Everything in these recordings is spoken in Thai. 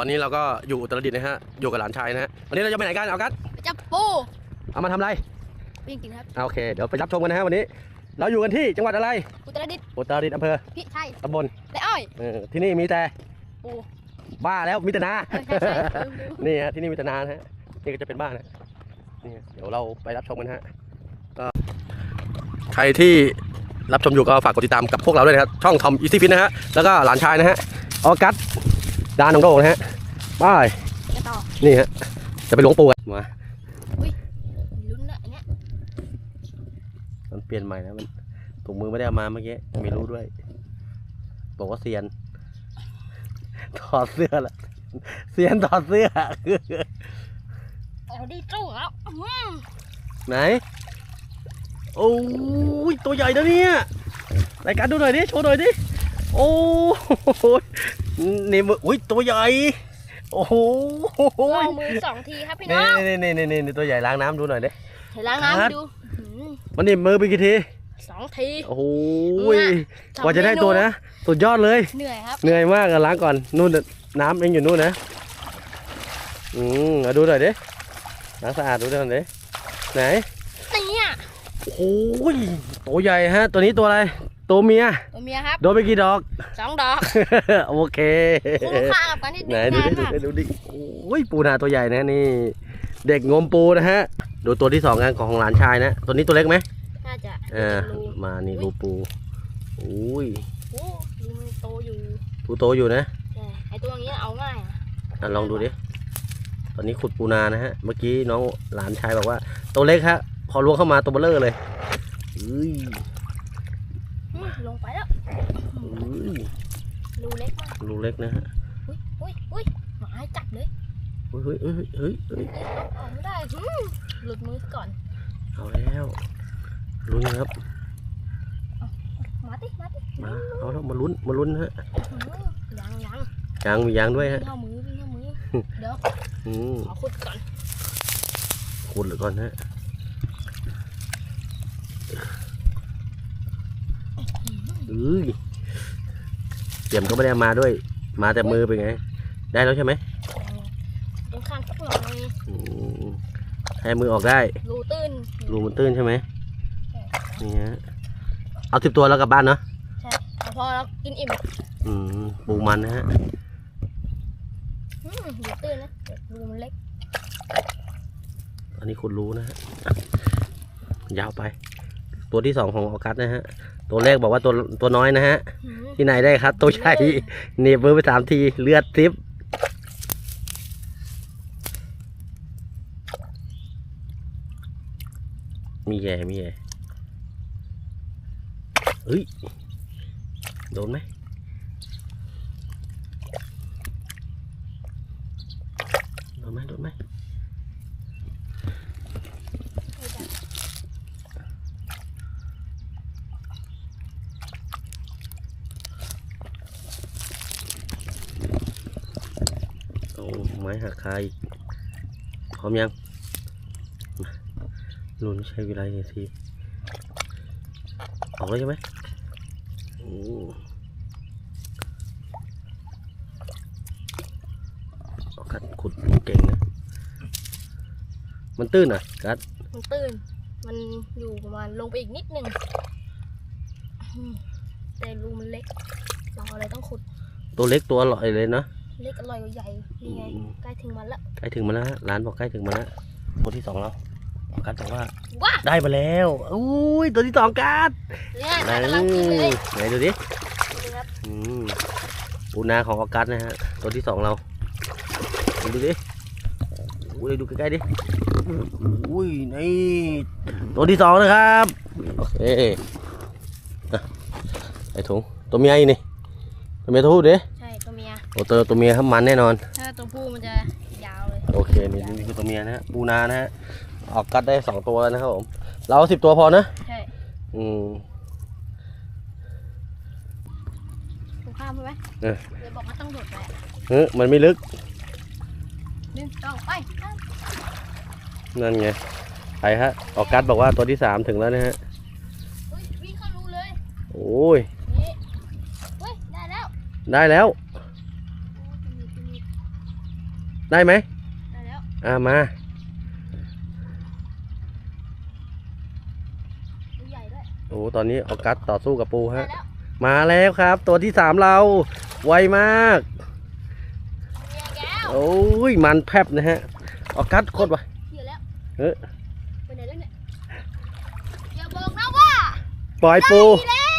ตอนนี้เราก็อยู่อุตรดิตถ์นะฮะ อยู่กับหลานชายนะฮะ วันนี้เราจะไปไหนกัน เอากัสจับปูเอามาทำอะไรวิ่งกินครับอ่าโอเค เดี๋ยวไปรับชมกันนะฮะวันนี้ เราอยู่กันที่จังหวัดอะไร อุตรดิตถ์อุตรดิตถ์อำเภอพิชัยตำบลและอ้อย เออที่นี่มีแต่ปูบ้าแล้วมีแต่นา เออใช่ใช่ลืมลืมนี่ฮะที่นี่มีแต่นานะฮะนี่ก็จะเป็นบ้านนะนี่เดี๋ยวเราไปรับชมกันนะฮะก็ใครที่รับชมอยู่ก็ฝากกดติดตามกับพวกเราด้วยนะครับช่องทอมอีซี่ฟิตนะฮะแล้วก็หลานชายนะฮะออกัส ดานน้องโดนะฮะบายกันต่อนี่ฮะจะไปหลวงปู่กันมาลุ้นนะอันเนี้ยมันเปลี่ยนใหม่นะมันถุงมือไม่ได้เอามาเมื่อกี้ไม่รู้ด้วย บอกว่าเซียน ถอดเสื้อละเซียนถอดเสื้อเอาดีจู้แล้วอื้อหือไหนโอ้ยตัวใหญ่นะเนี่ยรายการดูหน่อยดิโชว์หน่อยดิ โอ้โหนี่มืออุ้ยตัวใหญ่โอ้โหลองมือสองทีครับพี่น้นี่องนี่นี่นี่นี่ตัวใหญ่ล้างน้ำดูหน่อยดิเห็นล้างครับน้ำดูอื้อหือมันนี่มือไปกี่ทีสองทีโอ้โหเนี่ยกว่าจะได้ตัวนะสุดยอดเลยเหนื่อยครับเหนื่อยมากอะล้างก่อนนู่นน่ะน้ำเองอยู่นู่นนะอืมเอาดูหน่อยดิล้างสะอาดดูหน่อยดิไหนเนี่ยโอ้ยตัวใหญ่ฮะ ตัวนี้ตัวอะไร ตัวเมีย ตัวเมียครับ โดนไปกี่ดอก สองดอก โอเคคุ้มค่ากับการที่ไหนดึงดูนานดิมากดูดิโอ้ยปูนาตัวใหญ่นะนี่ เด็กงมปูนะฮะ ดูตัวที่สองกันของหลานชายนะ ตัวนี้ตัวเล็กไหมน่าจะอ่ารูมานี่รูปูโอ้ยโอ้รูมันโตอยู่ปูโตอยู่นะแต่ไอตัวอย่างเงี้ยเอาง่ายอะอะลองดูดิตอนนี้ขุดปูนานะฮะ เมื่อกี้น้องหลานชายบอกว่าตัวเล็กฮะพอล้วงเข้ามาตัวเบลเลอร์เลยเอ้ยอืม ลงไปแล้วเอ้ยรูเล็กมากรูเล็กนะฮะอุ้ยอุ้ยอุ้ยหมาให้จับเลยเฮ้ยเฮ้ยเฮ้ยเฮ้ยเฮ้ยเอาออกไม่ได้หืมหลุดมือซะก่อน เอาแล้วลุ้นครับมาติมาติมาเอาแล้วมาลุ้นมาลุ้นฮะหืมยังยังยางมียางด้วยวิ่ฮะงเข้ามือวิ่งเข้ามือเดี๋ยวอืมขอขุดก่อนขุดเหลือก่อนฮะ เอ้ยเตรียมก็ไม่ได้เอามาด้วย มาแต่มือเป็นไง ได้แล้วใช่ไหมยังข้างสักหน่อยอืมให้มือออกได้รูตื้นรูมันตื้นใช่ไหมนี่ฮะเอาสิบตัวแล้วกลับบ้านเนาะใช่แต่พอเรากินอิ่มอืมปูมันนะฮะหืมรูตื้นนะแต่รูมันเล็ก อันนี้คุณรู้นะฮะยาวไป ตัวที่สองของออกัสนะฮะ ตัวแรกบอกว่าตัวตัวน้อยนะฮะหืมที่ไหนได้ครับ ตัวใหญ่หนีบมือไปสามทีเลือดซิบมีแย่มีแย่เฮ้ย โดนไหมโดนไหมโดนไหมโอ้ไม้ หักคาอีกพร้อมยังมาลุ้นใช้เวลาหน่อยทีออกแล้วใช่ไหมโอ้ออกกัดขุดเก่งนะ มันตื้นอะกัด มันตื้น มันอยู่ประมาณลงไปอีกนิดนึงหืมแต่รูมันเล็ก เราอะไรต้องขุด ตัวเล็กตัวอร่อยเลยนะ เล็กอร่อยกว่าใหญ่นี่ไงอืม ใกล้ถึงมันละใกล้ถึงมาแล้วฮะร้านบอกใกล้ถึงมาแล้วตัวที่สองแล้วกัดบอกว่าว้าได้มาแล้วอุ้ยตัวที่สองกัดเนี่ยไหนกำลังกินเลยไหนดูดิดูครับอืมปูนาของออกัสนะฮะตัวที่สองเราดูดิอุ้ยดูใกล้ๆดิอุ้ยนี่ตัวที่สองนะครับโอเคอะไอถุงตัวเมียอีกนี่ตัวเมียตัวผู้ดิ ใช่ตัวเมียโอ้ตัวตัวเมียครับมันแน่นอน ถ้าตัวผู้มันจะยาวเลยโอเคนี่นี่คือตัวเมียนะฮะปูนานะฮะออกกัดได้สองตัวแล้วนะครับผมเราสิบตัวพอนะใช่อืมกูข้ามใช่ไหมเออเดี๋ยวบอกว่าต้องโดดไปเฮ้ยมันไม่ลึกหนึ่งสองไปข้ามนั่นไงไปฮะออกกัดบอกว่าตัวที่สามถึงแล้วนะฮะเฮ้ยวิ่งเข้ารูเลยโอ้ยนี่เฮ้ยได้แล้วได้แล้ว โอ้ยมีมี ได้ไหมได้แล้วอ่ามาตัวใหญ่ด้วยโอ้ตอนนี้ออกัสต่อสู้กับปูได้ฮะ แล้วมาแล้วครับ ตัวที่สามเรา ไวมากเมียแก้วโอ้ยมันแพบนะฮะ ออกัสโคตรไวเหี้ยแล้วเอ๊ะ ไปไหนแล้วเนี่ยอย่าบอกนะว่าปล่อยปู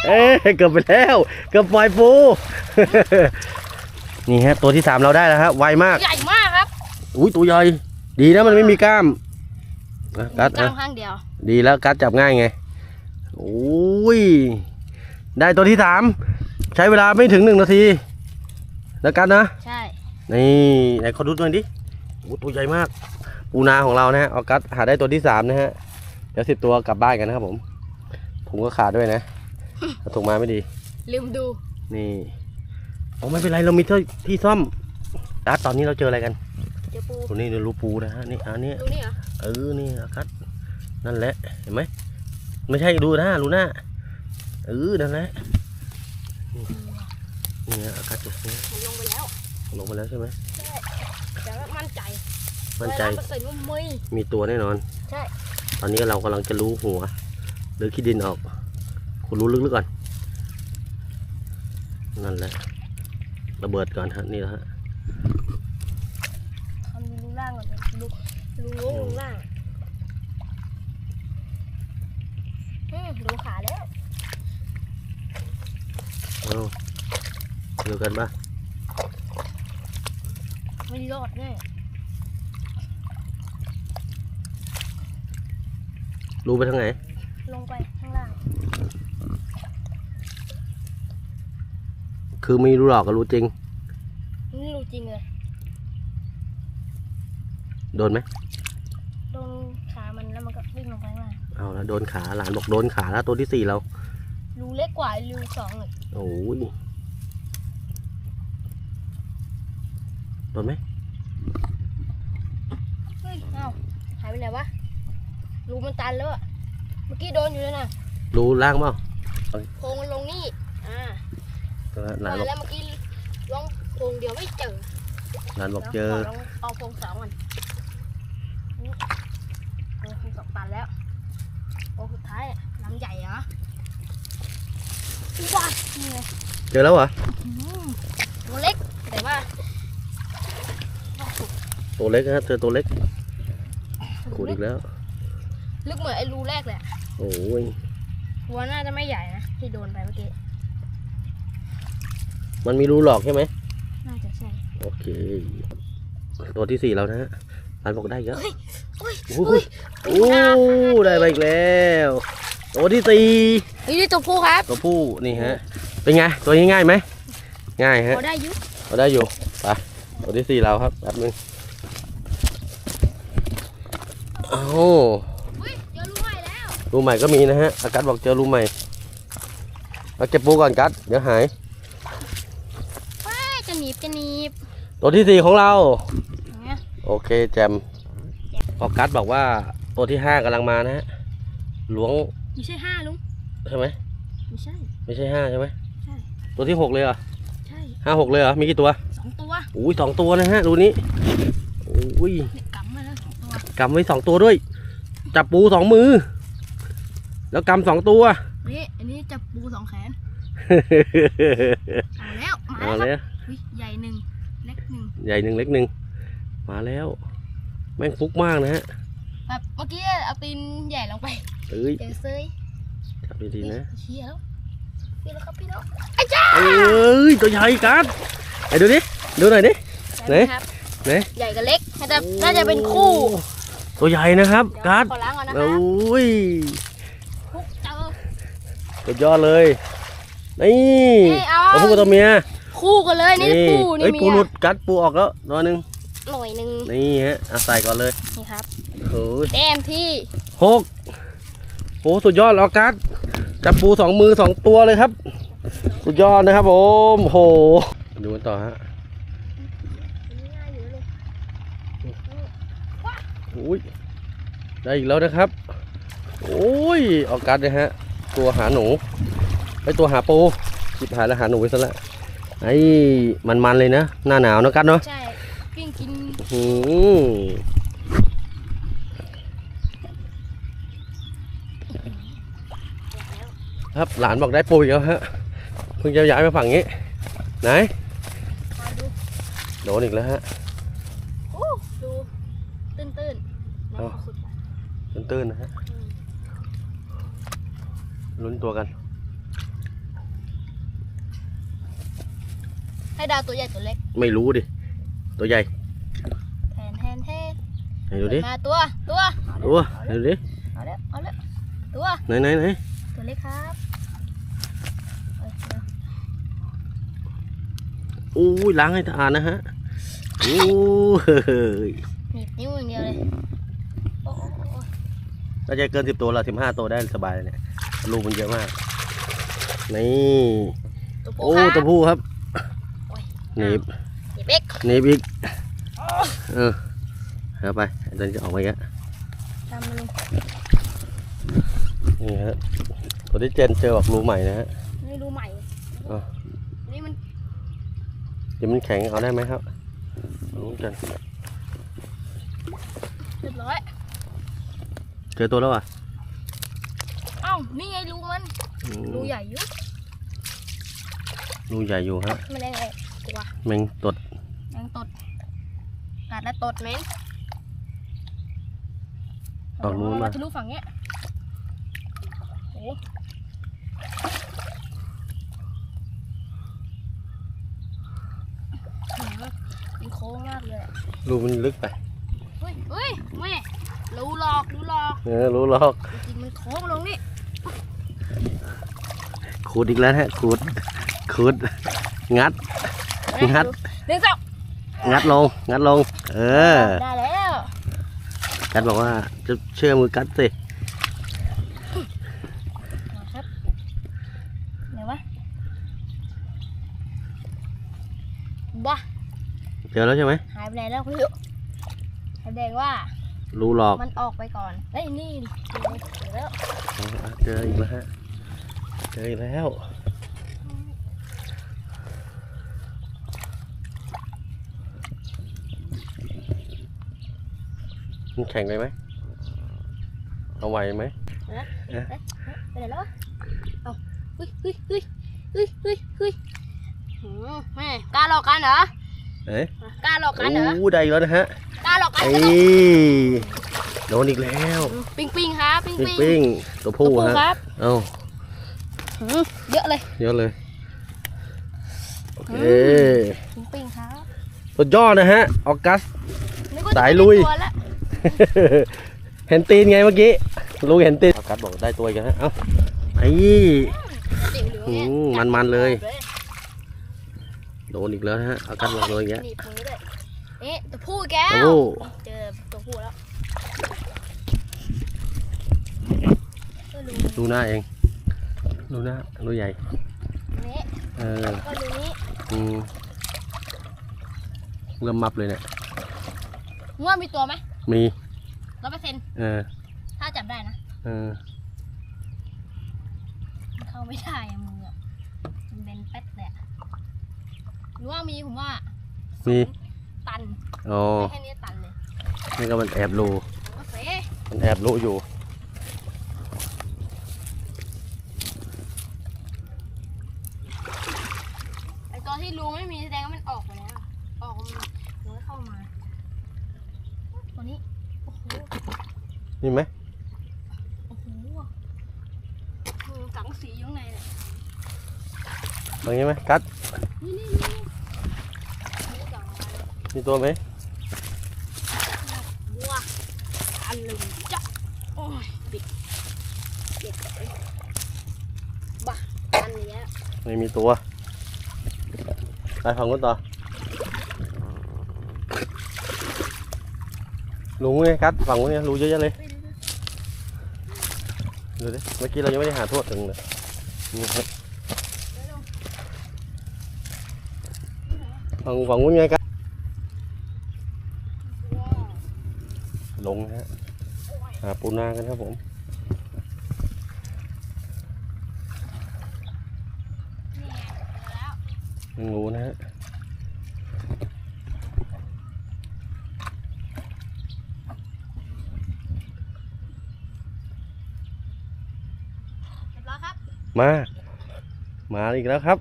เอ๊ะเกือบไปแล้ว เกือบปล่อยปู นี่ฮะ ตัวที่สามเราได้แล้วฮะ ไวมาก ใหญ่มากครับ อุ้ยตัวใหญ่ดีนะมันไม่มีกล้ามอะกัดกล้าอะมข้างเดียว ดีแล้วกัดจับง่ายไงโอ้ยได้ตัวที่สามใช้เวลาไม่ถึงหนึ่งนาทีแล้วกันนะ ใช่ นี่ไหนขอดูหน่อยดิโอ้ตัวใหญ่มาก ปูนาของเรานะฮะออกัสหาได้ตัวที่สามนะฮะ เดี๋ยวสิบตัวกลับบ้านกันนะครับผม ถุงก็ขาดด้วยนะเอาถุงมาไม่ดี ลืมดู นี่โอ้ไม่เป็นไรเรามีที่ที่ซ่อมกัสตอนนี้เราเจออะไรกัน เจอปูตัวนี้เนี่ยรูปูนะฮะนี่อันนี้ดูนี่เหรอเออนี่ออกัสนั่นแหละเห็นไหมไม่ใช่ดูหน้ารู้หน้าเออนั่นแหละนี่ฮะออกัสจุดนี้มันลงไปแล้วลงมาแล้วใช่ไหมแต่ว่ามั่นใจมั่นใจเปอร์เซ็นต์ว่าไม่มีตัวแน่นอน ใช่ตอนนี้เรากำลังจะรู้หัวหรือขี้ดินออก คุณรู้ลึกๆก่อนนั่นแหละระเบิดก่อนฮะนี่แหละฮะทำรูล่างก่อนนะรูรูรูรูล่างอืมดูขาแล้วเอาเดียวกันปะไม่รอดแน่รู้ไปทางไหน ลงไปข้างล่าง คือมีรู้หลอกกับรู้จริงนี่รูจริงเลย โดนไหมโดนขามันแล้วมันก็วิ่งลงไปข้างล่างเอาแล้วโดนขาหลานบอกโดนขาแล้วตัวที่สี่เรารูเล็กกว่ารูสองเลยโอ้ยโดนไหมเฮ้ยเอ้าหายไปไหนวะรูมันตันแล้วอะเมื่อกี้โดนอยู่เลยนะรู้ล่างเปล่าโพรงมันลงนี่อ่าหลานบอกแล้วเมื่อกี้ลองโพรงเดียวไม่เจอหลานบอกเจอดี๋ยวขลงเอาโพรงสองก่อน นี่เออโพรงสองตันแล้วโพรงสุดท้ายอะลำใหญ่เหรอว้านี่ไงเจอแล้วเหรออืมตัวเล็กแต่ว่าตัวเล็กนะเจอตัวเล็กขุดอีกแล้ว ลึกเหมือนไอ้รูแรกเลยอะโอ้ยหัวน่าจะไม่ใหญ่นะที่โดนไปเมื่อกี้มันมีรูหลอกใช่ไหมน่าจะใช่ โอเค ตัวที่สี่แล้วนะฮะหลานบอกได้เยอะเฮ้ยเฮ้ยโอ้โหโอ้ได้ไปอีกแล้วตัวที่สี่นี่นี่ตัวผู้ครับ ตัวผู้นี่ฮะ เป็นไง ตัวนี้ง่ายไหม ง่ายฮะพอได้อยุเราได้อยู่ไปตัวที่สี่เราครับแป๊บนึงเอ้าเฮ้ยเจอรูใหม่แล้วรูใหม่ก็มีนะฮะ อากัดบอกเจอรูใหม่เราเก็บปูก่อนกัด เดี๋ยวหายเฮ้ยจะหนีบจะหนีบ ตัวที่สี่ของเราอย่างเงี้ย โอเคแจมออกัสบอกว่าตัวที่ห้ากำลังมานะฮะล้วงไม่ใช่ห้าลุงใช่ไหมไม่ใช่ ไม่ใช่ห้าใช่ไหมใช่ ตัวที่หกเลยเหรอใช่ห้าหกเลยเหรอมีกี่ตัวสองตัวอุ้ยสองตัวนะฮะรูนี้อุ้ยเนี่ยกำมาแล้วสองตัวกำไว้สองตัวด้วย จับปูสองมือ แล้วกำสองตัวนี่อันนี้จับปูสองแขนเอาแล้วมาเอาแล้วครับแล้วอุ๊ยใหญ่หนึ่งเล็กหนึ่งใหญ่หนึ่งเล็กหนึ่ง มาแล้ว แม่งฟุกมากนะฮะแบบเมื่อกี้เอาตีนใหญ่ลงไปเอ้ยเจอเซยจับดีๆนะเชียแล้วพี่แล้วครับพี่แล้วเอ้ยตัวใหญ่กัดไอ้ดูดิดูหน่อยดิไหนครับไหนใหญ่กับเล็กน่าจะน่าจะเป็นคู่ ตัวใหญ่นะครับเดี๋ยวกัดขอล้างก่อนนะคโอรับ้ยคุกเจอสุดยอดเลยนี่นี่เอาตัวผู้กับตัวเมียคู่กันเลยนี่คู่นี่เอ้ยเมีปูยหลุดกัดปูออกแล้วตัวหนึ่ง หน่อยหนึ่งนี่ฮะเอาใส่ก่อนเลยนี่ครับโอ้ยแต้มที่หกโอ้สุดยอดแล้วกัดจับปูสองมือสองตัวเลยครับ สุดยอดนะครับผมโหดูกันต่อฮะง่ายอยู่เลยอุ้ยได้อีกแล้วนะครับโอ้ยออกกัดนะฮะ ตัวหาหนูไอตัวหาปูจิบหายแล้วหาหนูไปซะแล้วไอ้มันๆเลยนะ หน้าหนาวนะกัดเนาะใช่ วิ่งกินอืมครับหลานบอกได้ปุ๋ยแล้วฮะเพิ่งจะย้ายมาฝั่งนี้ ไหนมาดูโดนอีกแล้วฮะโอ้ดูตื้นตื้นๆน้ำเอ้าขุดไปตื้นๆนะฮะอืมลุ้นตัวกัน ให้ดาวตัวใหญ่ตัวเล็ก ไม่รู้ดิ ตัวใหญ่แทนแทนแทนไหนดูดิมาตัวตัวตัวไหนดูดิเอาแล้วเอาแล้วตัวไหนไหนไหนตัวเล็กครับเอ้ยเดี๋ยวอู้ยล้างให้สะอาดนะฮะอู้เฮ้ยหนีบนิ้วอย่างเดียวเลยโอ้โอ้โอ้โอ้น่าจะเกินสิบตัวละสิบห้าตัวได้สบายเลยเนี่ยรูมันเยอะมาก นี่ตัวโอ้ผู้คตัรัวบผู้ครับโอ้ยหนีบหนีบ เอ็กหนีบอีกเออเอาไปตอนนี้จะออกมาอีกแล้วตามมาลุงนี่ฮะตัวที่เจนเจอออกรูใหม่นะฮะนี่ดูใหม่อะนี่มันเดี๋ยวมันแข็งเอาได้ไหมครับรู้กันเรียบร้อยเจอตัวแล้วอะเอ้านี่ไงรูมันอืมรูใหญ่อยุ่รูใหญ่อยู่ฮะไม่ได้ไงกลัว แมงตดแม งตดกัดแล้วตดเหม็นออกนู้นมาทะลุฝั่งเนี้ยโอ้แหมมันโค้งมากเลยอะรูมันลึกไป เฮ้ยเฮ้ยแม่รูหลอกรูหลอกเออรู้หรอก จริงๆมันโค้งลงนี่ขูดอีกแล้วฮะขูดขูด งัดงัดหนึ่งสอง งัดลง งัดลง เออ ได้แล้วกัดบอกว่าจะเชื่อมือกัดสิมาครับเดี๋ยววะบ้าเจอแล้วใช่ไหมหายไปไหนแล้วคุณลูกแสดงว่า รูหลอก มันออกไปก่อนเอ้ยนี่ดิเดี๋ยวแล้วเอาเจออีกแล้วฮะ เจออีกแล้ว มันแข็งเลยไหมเอาไหวไหมไปไหนแล้ววะเอาเฮ้ยเฮ้ยเฮ้ยเฮ้ยเฮ้ยเฮ้ยหืมแม่กล้าหลอกกันเหรอเอ๊ะกล้าหลอกกันเหรอโอ้ได้อีกแล้วนะฮะกล้าหลอกกันเอ้เหรอยโดนอีกแล้ว ปิ้งปิ้งครับ ปิ้งปิ้งปิ้งปิ้งตัวผู้ตัวฮะครับเอ้าหืมเยอะเลย เยอะเลย โอเค ปิ้งปิ้งครับสุดยอดนะฮะ ออกัสนึกว่าจะสายลุย เป็นตัวแล้วเห็นตีนไงเมื่อกี้ลุงเห็นตีนออกัสบอกได้ตัวอีกันฮะเอ้าไอ้ติ๋วเหลืองอืเนี่ยมมันๆเลยจับโดนอีกแล้วนะฮะออกัสบอกเลยอย่างเงี้ยหนีบมือด้วยนี่ตัวผู้แก้วโอ้โหเจอตัวผู้แล้วก็รู้ดูหน้าเองดูหน้าดูใหญ่นี่เออก็รู้นี้อืมเริ่มมับเลยเนี่ยว่ามีตัวไหม มีร้อยเปอร์เซ็นต์เออถ้าจับได้นะเออมันเข้าไม่ได้อะมืออะมันเป็นแป๊ดเลยอะหรือว่ามีผมว่ามีตันอ๋อแค่นี้ตันเลยนี่ก็มันแอบรูโอเคมันแอบรูอยู่ ไอตัวที่รูไม่มีแสดงว่ามันออกไปแล้ว ออกมันมันก็เข้ามา ตัวนี้ โอ้โห นี่ไหมโอ้โหมือสังสีอยู่ข้างในเนี่ยตรงนี้ไหมกัดนี่นี่นี่นี่สังอะไรมีตัวไหมวัวอันหนึ่งจะโอ้ยปิดเจ็บเลยบ้าอันนี้ไม่มีตัวไปฝั่งนู้นต่อลุงไงกัดฝั่งนู้นเนี่ยรูเยอะแยะเลย ดูดิ เมื่อกี้เรายังไม่ได้หาโทษถึงเลยนี่ครับฝั่งฝั่งนู้นไงกัดลงฮะ หาปูนากันครับผมงูนะฮะ มามาอีกแล้วครับ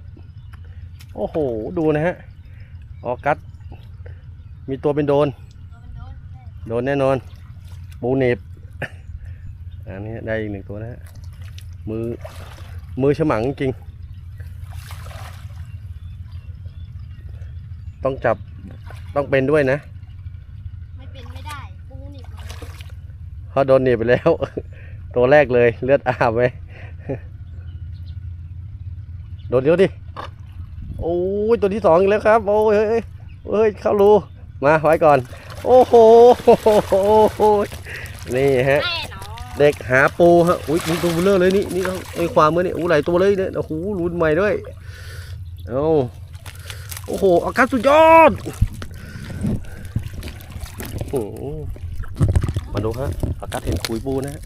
โอ้โห ดูนะฮะ ออกัส มีตัวเป็นโดน โดนแน่นอน ปูเหน็บอันนี้ได้อีกหนึ่งตัวนะฮะ มือ มือฉมังจริง ต้องจับ ต้องเป็นด้วยนะ ไม่เป็นไม่ได้ ปูหนีบมาเพราะโดนหนีบไปแล้ว ตัวแรกเลย เลือดอาบไหม โดนเดี๋ยวดิ โอ้ยตัวที่สองอีกแล้วครับ โอ้ยเฮ้ยเฮ้ยเฮ้ยเข้ารูมาไว้ก่อน โอ้โหนี่ฮะแน่นอนเด็กหาปูฮะอุ้ยมีตัวเบลอเลยนี่นี่ไอ้ความมือนี่อู้หลายตัวเลยเนี่ยโอ้โหรุ่นใหม่ด้วยเอาโอ้โหอากาศสุดยอดโอ้โหมาดูฮะอากาศเห็นคุยปูนะฮะ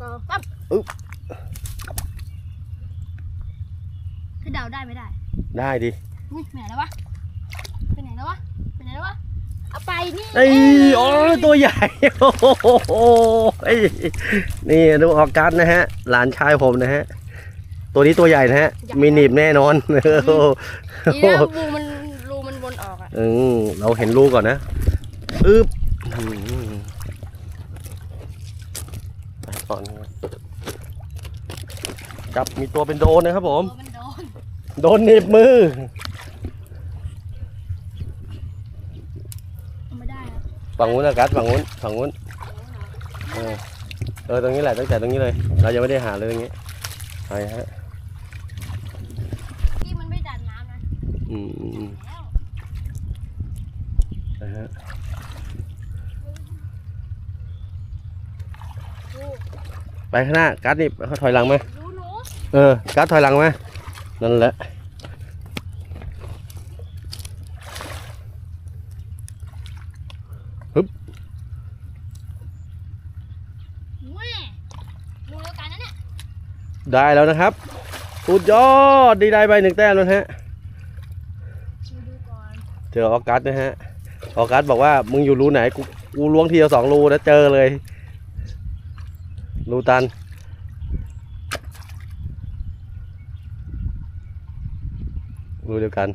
สองามอึ๊บคือเดาได้ไม่ได้ได้ดิอุ้ยไปไหนแล้ววะไปไหนแล้ววะไปไหนแล้ววะเอาไปนี่ไอ้อ๋อตัวใหญ่โอ้โหเอ้ยนี่ดูออกกัสนะฮะ หลานชายผมนะฮะ ตัวนี้ตัวใหญ่นะฮะ มีหนีบแน่นอนดีนะรูมันรูมันวนออกอะอืมเราเห็นลูกก่อนนะอึ๊บอืมไปก่อนนะครับจับมีตัวเป็นโดนนะครับผมตัวมัน โดนโดนหนีบมือเอาไม่ได้ครับฝั่งนู้นนะกัสฝั่งนู้นฝั่งนู้นเออเออตรงนี้แหละตั้งแต่ตรงนี้เลย เรายังไม่ได้หาเลยตรงนี้ไปฮะที่มันไม่ดันน้ำนะอืมอืมอืมแล้วนะฮะดูไปข้างหน้ากัสนี่เขาถอยหลังมา ดูหนู เออกัสถอยหลังมา นั่นแหละแม่ดูแล้วกันนะเนี่ยได้แล้วนะครับสุดยอดดีได้ไปหนึ่งแต้มแล้วนะฮะดูดูก่อนเจอออกัสนะฮะออกัสบอกว่ามึงอยู่รูไหนกูกูล้วงทีละสองรูแล้วเจอเลยรูตัน รูเดียวกัน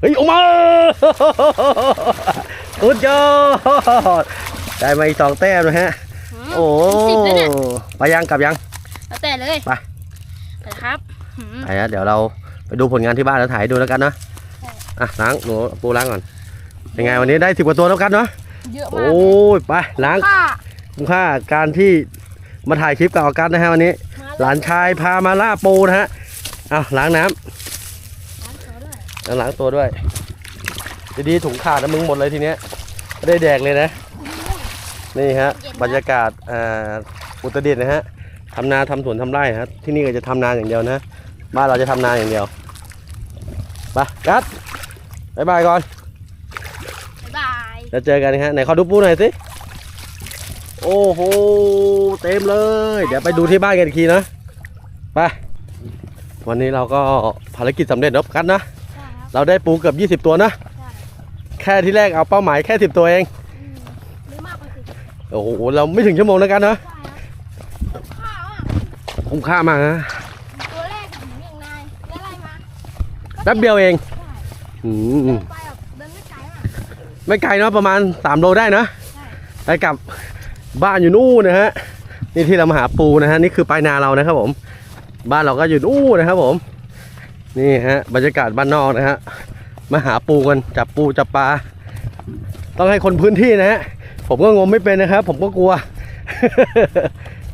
เฮ้ย ออกมาสุดยอด ได้มาอีกสองแต้มนะฮะมโอ้สิบเลยเนี่ยไปยังกลับยัง แล้วแต่เลยไปไปครับหืมไปนะเดี๋ยวเราไปดูผลงานที่บ้านแล้วถ่ายให้ดูแล้วกันเนาะใช่อะล้างหนูปูล้างก่อน เป็นไงวันนี้ได้สิบกว่าตัวแล้วกันเนาะเยอะโอ้มากเลยยไปล้างค่ะคุ้มค่าการที่มาถ่ายคลิปกับออกัสนะฮะวันนี้มาหลานชายพามาล่าปูนะฮะเอาล้างน้ำ ล้างตัวด้วยแล้วล้างตัวด้วยดีๆถุงขาดนะมึงหมดเลยทีเนี้ยไม่ได้แดกเลยนะ นี่ฮะ บรรยากาศอ่าอุตรดิตถ์นะฮะทำนาทำสวนทำไร่ฮะที่นี่ก็จะทำนาอย่างเดียวนะบ้านเราจะทำนาอย่างเดียวไปกัดบายบายก่อนบ๊ายบายแล้วเจอกันนะฮะไหนขอดูปูหน่อยสิโอ้โหเต็มเลย เดี๋ยวไปดูที่บ้านกันอีกทีนะไปวันนี้เราก็ภารกิจสำเร็จแล้วกันนะใช่ครับ เราได้ปูเกือบ 20 ตัวนะใช่แค่ที่แรกเอาเป้าหมายแค่ 10 ตัวเองอืมหรือมากกว่าสิบโอ้โห เราไม่ถึงชั่วโมงแล้วกันนะใช่ครับข้าวอะคุ้มค่ามากนะตัวแรกถึงอย่างนายแล้วอะไรมาแป๊บเดียวเองใช่อืมไปแบบเดินไม่ไกลมากไม่ไกลเนาะประมาณ 3 โลได้นะใช่ไปกลับบ้านอยู่นู่นนะฮะ นี่ที่เรามาหาปูนะฮะ นี่คือปลายนาเรานะครับผม บ้านเราก็อยู่นู่นนะครับผม นี่ฮะบรรยากาศบ้านนอกนะฮะมาหาปูกันจับปูจับปลาต้องให้คนพื้นที่นะฮะผมก็งมไม่เป็นนะครับ ผมก็กลัว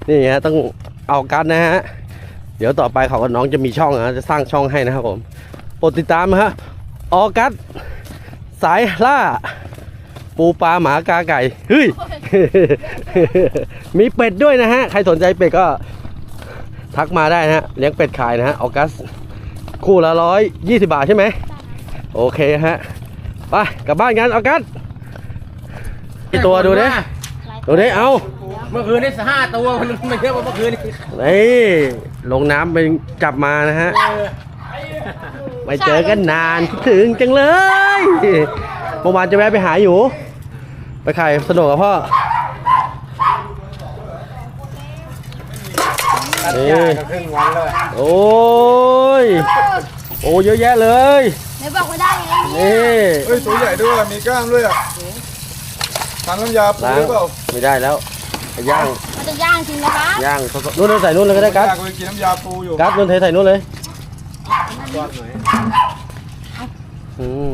นี่ฮะต้องเอากันนะฮะเดี๋ยวต่อไปเขากับน้องจะมีช่องนะจะสร้างช่องให้นะครับผมโปรดติดตามนะฮะออกัสสายล่า ปูปลาหมากาไก่เฮ้ยมีเป็ดด้วยนะฮะใครสนใจเป็ดก็ทักมาได้นะฮะเลี้ยงเป็ดขายนะฮะออกัส คู่ละร้อยยี่สิบาทใช่ไหมโอเคฮะไปกลับบ้านกันออกัสกี่ตัวดูดิดูดิเอาเมื่อคืนนี่ห้าตัวมันไม่เยอะกว่าเมื่อคืนนี่นี่ลงน้ำไปจับมานะฮะไม่เจอกันนานคิดถึงจังเลยเมื่อวานจะแวะไปหาอยู่ ไปขายสนุกกับพ่อ ตัดหญ้าก็ครึ่งวันแล้วโอ้ย โอ้เยอะแยะเลยไม่บอกว่าได้ไงนี่เฮ้ยตัวใหญ่ด้วยมีกล้ามด้วยอะทานน้ำยาปูล้างหรือเปล่าไม่ได้แล้วไปย่างมันจะย่างจริงนะคะย่างสดๆนู่นเลยใส่นู่นเลยก็ได้กัดอยากไปกินน้ำยาปูอยู่กัดนู่นเทใส่นู่นเลย ก้อนหน่อยอืม